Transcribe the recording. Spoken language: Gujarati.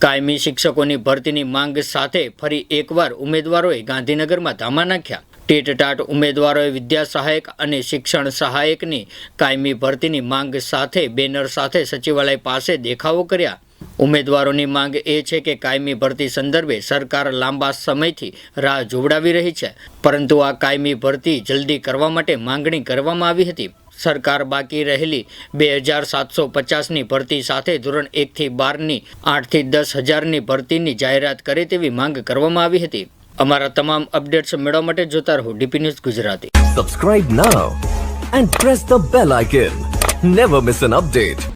કાયમી શિક્ષકોની ભરતીની માંગ સાથે ફરી એકવાર ઉમેદવારોએ ગાંધીનગરમાં ધામા નાખ્યા. ટેટટાટ ઉમેદવારોએ વિદ્યા સહાયક અને શિક્ષણ સહાયકની કાયમી ભરતીની માંગ સાથે બેનર સાથે સચિવાલય પાસે દેખાવો કર્યા. ઉમેદવારોની માંગ એ છે કે કાયમી ભરતી સંદર્ભે સરકાર લાંબા સમયથી રાહ જોવડાવી રહી છે. પરંતુ આ કાયમી ભરતી જલ્દી કરવા માટે માંગણી કરવામાં આવી હતી. સરકાર બાકી રહેલી બે હજાર સાતસો પચાસની ભરતી સાથે ધોરણ એકથી બારની આઠથી દસ હજારની ભરતીની જાહેરાત કરે તેવી માંગ કરવામાં આવી હતી. અમારા તમામ અપડેટ્સ મેળવવા માટે જોતા રહો DP news Gujarati. Subscribe now and press the bell icon never miss an update.